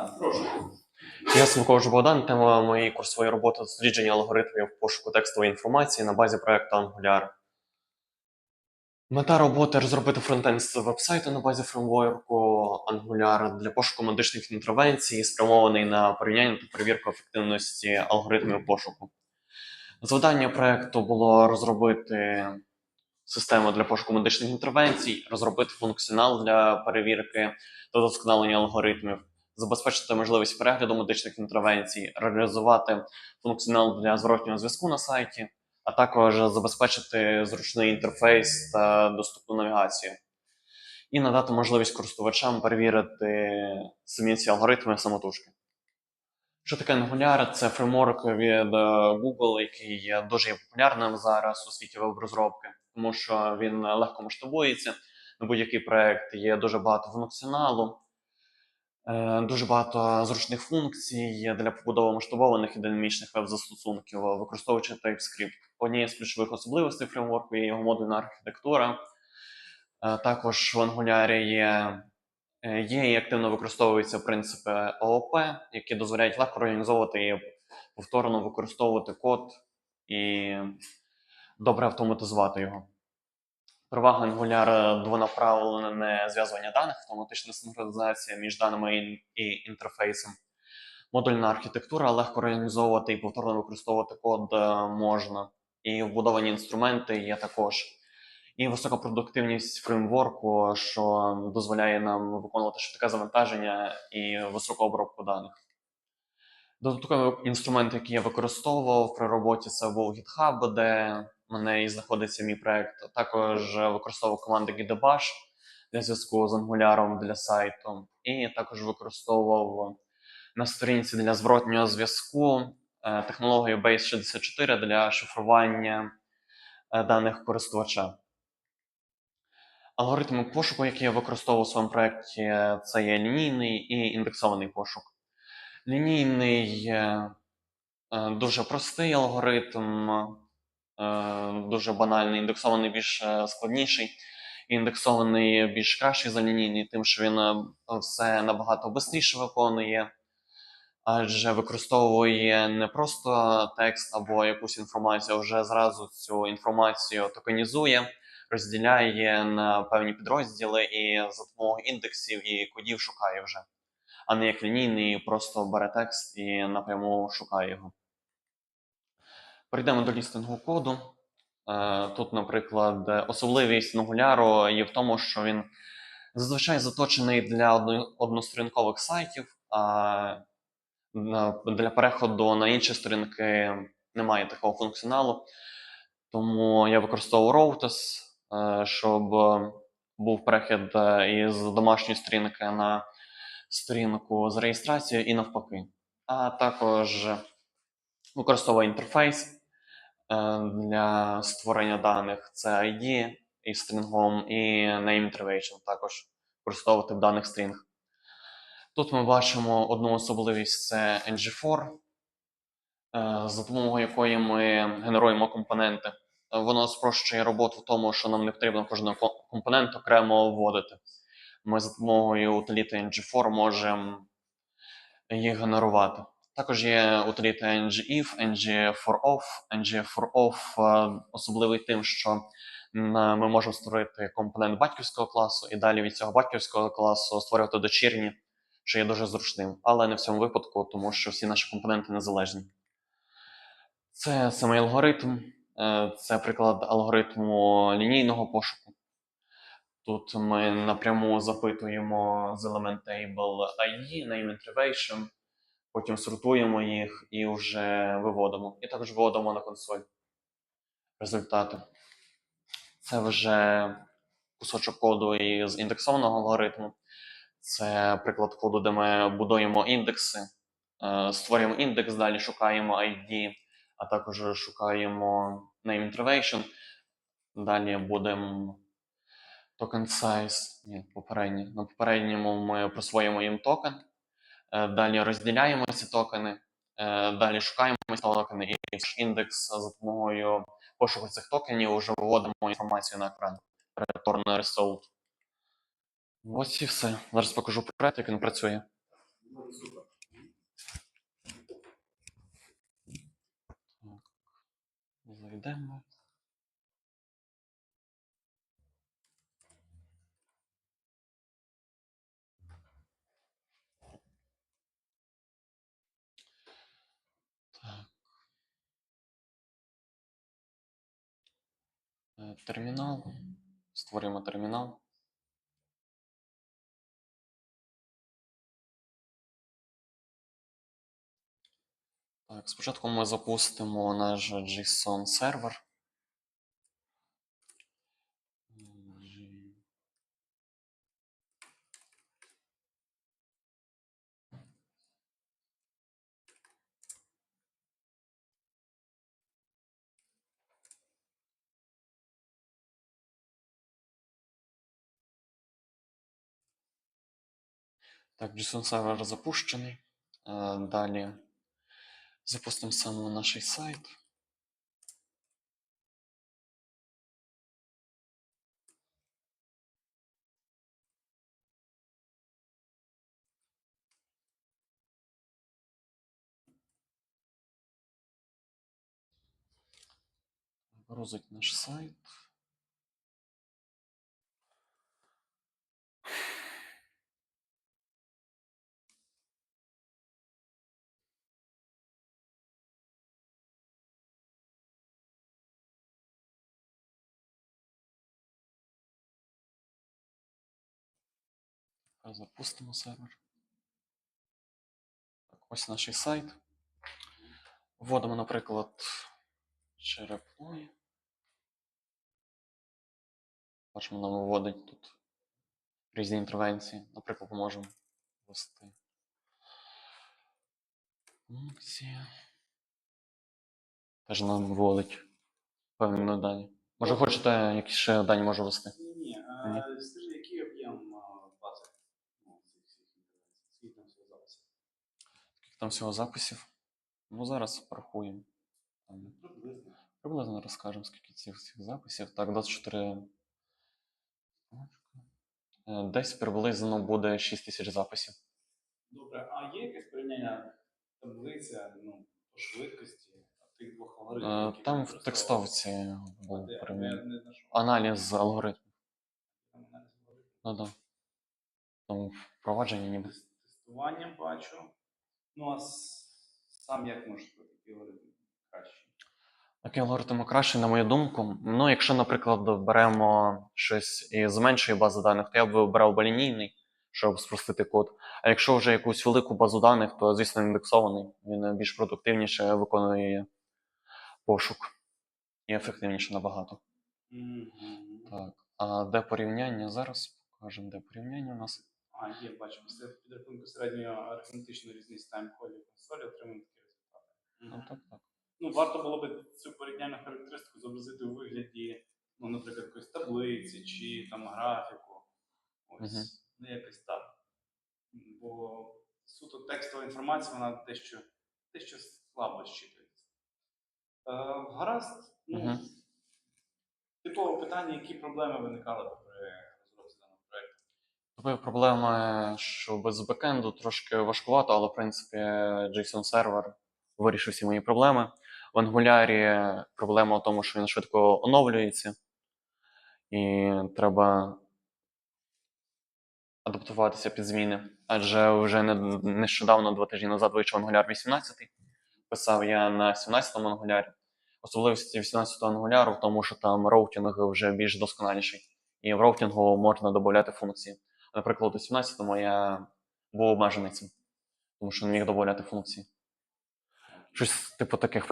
Так, прошу. Я Смокович Богдан. Тема моєї курсової роботи дослідження алгоритмів пошуку текстової інформації на базі проекту Angular. Мета роботи розробити фронтенд з вебсайту на базі фреймворку Angular для пошуку медичних інтервенцій, спрямований на порівняння та перевірку ефективності алгоритмів пошуку. Завдання проекту було розробити систему для пошуку медичних інтервенцій, розробити функціонал для перевірки та вдосконалення алгоритмів, забезпечити можливість перегляду медичних інтервенцій, реалізувати функціонал для зворотнього зв'язку на сайті, а також забезпечити зручний інтерфейс та доступну навігацію. І надати можливість користувачам перевірити самі ці алгоритми самотужки. Що таке Angular? Це фреймворк від Google, який є дуже є популярним зараз у світі веб-розробки, тому що він легко масштабується на будь-який проект, є дуже багато функціоналу, дуже багато зручних функцій для побудови масштабованих і динамічних веб-застосунків, використовуючи TypeScript. Однією з ключових особливостей фреймворку є його модульна архітектура. Е, Також в Angular є Е, Є і активно використовуються принципи ООП, які дозволяють легко організовувати і повторно використовувати код і добре автоматизувати його. Перевага Angular двонаправлене зв'язування даних, автоматична синхронізація між даними і- інтерфейсом. Модульна архітектура легко організовувати і повторно використовувати код е, можна. І вбудовані інструменти є також і висока продуктивність фреймворку, що дозволяє нам виконувати швидке завантаження і високу обробку даних. Додатковий інструмент, який я використовував при роботі, це був GitHub, де мене і знаходиться мій проект. Також використовував команди GitBash для зв'язку з Angular для сайту, і також використовував на сторінці для зворотнього зв'язку е, технологію Base64 для шифрування е, даних користувача. Алгоритми пошуку, які я використовував у своєму проєкті, це є лінійний і індексований пошук. Лінійний е, е, дуже простий алгоритм, е, дуже банальний, індексований більш е, складніший. Індексований більш кращий за лінійний, тим, що він е, все набагато швидше виконує, адже використовує не просто текст або якусь інформацію, а вже зразу цю інформацію токенізує розділяє на певні підрозділи і за допомогою індексів і кодів шукає вже, а не як лінійний, просто бере текст і напряму шукає його. Перейдемо до лістингу коду. Е, Тут, наприклад, особливість Angular є в тому, що він зазвичай заточений для одно- односторінкових сайтів, а для переходу на інші сторінки немає такого функціоналу. Тому я використовував Routes, е, щоб був перехід е, із домашньої сторінки на сторінку з реєстрацією і навпаки. А також використовую інтерфейс для створення даних. Це ID із стрінгом і name intervention також використовувати в даних стрінг. Тут ми бачимо одну особливість це ng4, е, за допомогою якої ми генеруємо компоненти. Е, Воно спрощує роботу в тому, що нам не потрібно кожен ко- компонент окремо вводити. Ми за допомогою утиліти ng4 можемо їх генерувати. Також є утиліти ngIf, ng4off. ng4off е, особливий тим, що ми можемо створити компонент батьківського класу і далі від цього батьківського класу створювати дочірні, що є дуже зручним, але не в цьому випадку, тому що всі наші компоненти незалежні. Це самий алгоритм. Е, Це приклад алгоритму лінійного пошуку. Тут ми напряму запитуємо з element table ID, name intervention, потім сортуємо їх і вже виводимо. І також виводимо на консоль результати. Це вже кусочок коду із індексованого алгоритму. Це приклад коду, де ми будуємо індекси, е, створюємо індекс, далі шукаємо ID, а також шукаємо name intervention. Далі будемо токен size. Ні, попередній. На попередньому ми присвоїмо їм токен. Е, далі розділяємо ці токени, е, далі шукаємо ці токени і індекс за допомогою пошуку цих токенів вже виводимо інформацію на екран. Return result. Ось і все. Зараз покажу проект, як він працює. Зайдемо. Термінал. Створюємо термінал. Так, спочатку ми запустимо наш JSON сервер. Так, JSON сервер запущений. Е, Далі запустимо саме наш сайт. Грузить наш сайт. Запустимо сервер. Так, ось наш сайт. Вводимо, наприклад, черепної. Бачимо, нам виводить тут різні інтервенції. Наприклад, можемо ввести функції. Теж нам виводить певні дані. Може, хочете якісь ще дані можу ввести? Ні, ні. Скажи, який об'єм а, бази ну, цих всіх інтервенцій? Скільки там всього записів? Скільки там всього записів? Ну, зараз порахуємо. Там Приблизно. розкажемо, скільки цих всіх записів. Так, 24. Е, Десь приблизно буде 6 тисяч записів. Добре, а є якесь порівняння таблиця ну, по швидкості тих двох алгоритмів? Е, Там в текстовці був порівняння. Аналіз алгоритмів. Там аналіз алгоритмів. Ну да. Там впровадження ніби. Тес- Тестування бачу. Ну, а сам як можеш сказати, який алгоритм краще? Такий алгоритм краще, на мою думку. Ну, якщо, наприклад, беремо щось із меншої бази даних, то я б вибрав би лінійний, щоб спростити код. А якщо вже якусь велику базу даних, то, звісно, індексований. Він більш продуктивніше виконує пошук і ефективніше набагато. Мгм. Так. А де порівняння? Зараз покажемо, де порівняння у нас. А, є, бачу. Після підрахунку середньої арифметичної різниці тайм-кодів консолі отримуємо такі результати. Ну, так, так. Ну, варто було би цю порівняльну характеристику зобразити у вигляді, ну, наприклад, якоїсь таблиці чи там графіку. Ось, Мгм. ну, якось так. Бо суто текстова інформація, вона дещо, дещо слабо щитується. Е, гаразд, ну, Мгм. типове питання, які проблеми виникали проєкту. Тобто проблема, що без бекенду трошки важкувато, але в принципі JSON сервер вирішив всі мої проблеми. В Angular проблема в тому, що він швидко оновлюється, і треба адаптуватися під зміни. Адже вже нещодавно, два тижні назад, вийшов Angular 18. Писав я на 17-му Angular. Особливості 18-го Angular в тому, що там роутінг вже більш досконаліший. І в роутінгу можна додати функції. Наприклад, у 17-му я був обмежений цим, тому що не міг доволяти функції. Щось типу таких